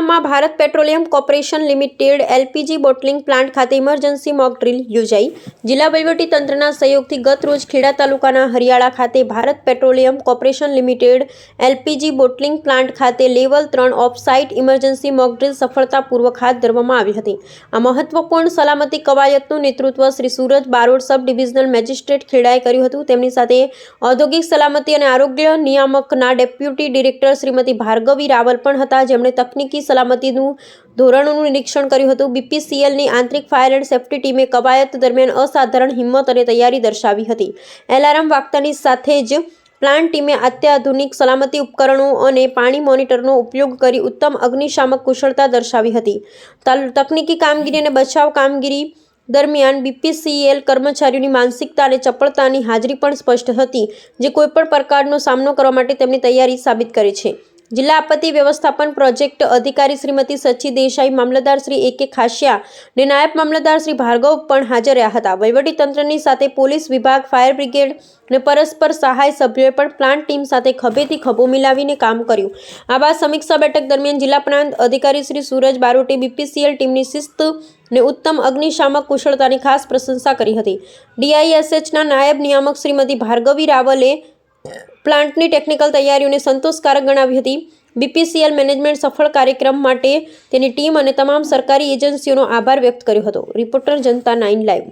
જલારામમાં Bharat petroleum corporation limited LPG bottling plant ખાતે emergency mock drill યોજાઈ. જિલ્લા તંત્રના સહયોગથી ગત રોજ ખેડા તાલુકાના હરિયાળા ખાતે Bharat petroleum corporation limited LPG bottling plant ખાતે લેવલ ત્રણ off site emergency mock drill સફળતાપૂર્વક હાથ ધરવામાં આવી હતી. આ મહત્વપૂર્ણ સલામતી કવાયતનું નેતૃત્વ Shri Suraj Barod sub divisional magistrate ખેડાએ કર્યું હતું. તેમની સાથે ઔદ્યોગિક સલામતી અને આરોગ્ય નિયામકના ડેપ્યુટી ડિરેક્ટર શ્રીમતી ભાર્ગવી રાવલ પણ હતા. જેમણે તકનીકી સલામતીનું ધોરણોનું નિરીક્ષણ કર્યું હતું. બીપીસીએલની આંતરિક ફાયર એન્ડ સેફ્ટી ટીમે કવાયત દરમિયાન અસાધારણ હિંમત અને તૈયારી દર્શાવી હતી. એલાર્મ વાગતાની સાથે જ પ્લાન્ટ ટીમે અત્યાધુનિક સલામતી ઉપકરણો અને પાણી મોનિટરનો ઉપયોગ કરી ઉત્તમ અગ્નિશામક કુશળતા દર્શાવી હતી. તકનીકી કામગીરી અને બચાવ કામગીરી દરમિયાન બીપીસીએલ કર્મચારીઓની માનસિકતા અને ચપળતાની હાજરી પણ સ્પષ્ટ હતી, જે કોઈપણ પ્રકારનો સામનો કરવા માટે તેમની તૈયારી સાબિત કરે છે. જિલ્લા આપત્તિ વ્યવસ્થાપન પ્રોજેક્ટ અધિકારી શ્રીમતી સચી દેસાઈ, મામલતદાર શ્રી એ કે ખાસિયા નાયબ મામલતદાર શ્રી ભાર્ગવ પણ હાજર રહ્યા હતા. વહીવટીતંત્રની સાથે પોલીસ વિભાગ, ફાયર બ્રિગેડ અને પરસ્પર સહાય સભ્યોએ પણ પ્લાન્ટ ટીમ સાથે ખભેથી ખભો મિલાવીને કામ કર્યું. આ બાદ સમીક્ષા બેઠક દરમિયાન જિલ્લા પ્રાંત અધિકારી શ્રી સૂરજ બારોટે, બીપીસીએલ ટીમની શિસ્ત અને ઉત્તમ અગ્નિશામક કુશળતાની ખાસ પ્રશંસા કરી હતી. ડીઆઈએસએચના નાયબ નિયામક શ્રીમતી ભાર્ગવી રાવલે પ્લાન્ટની ટેકનિકલ તૈયારીઓને સંતોષકારક ગણાવી હતી. બીપીસીએલ મેનેજમેન્ટ સફળ કાર્યક્રમ માટે તેની ટીમ અને તમામ સરકારી એજન્સીઓનો આભાર વ્યક્ત કર્યો હતો. રિપોર્ટર જનતા નાઇન લાઈવ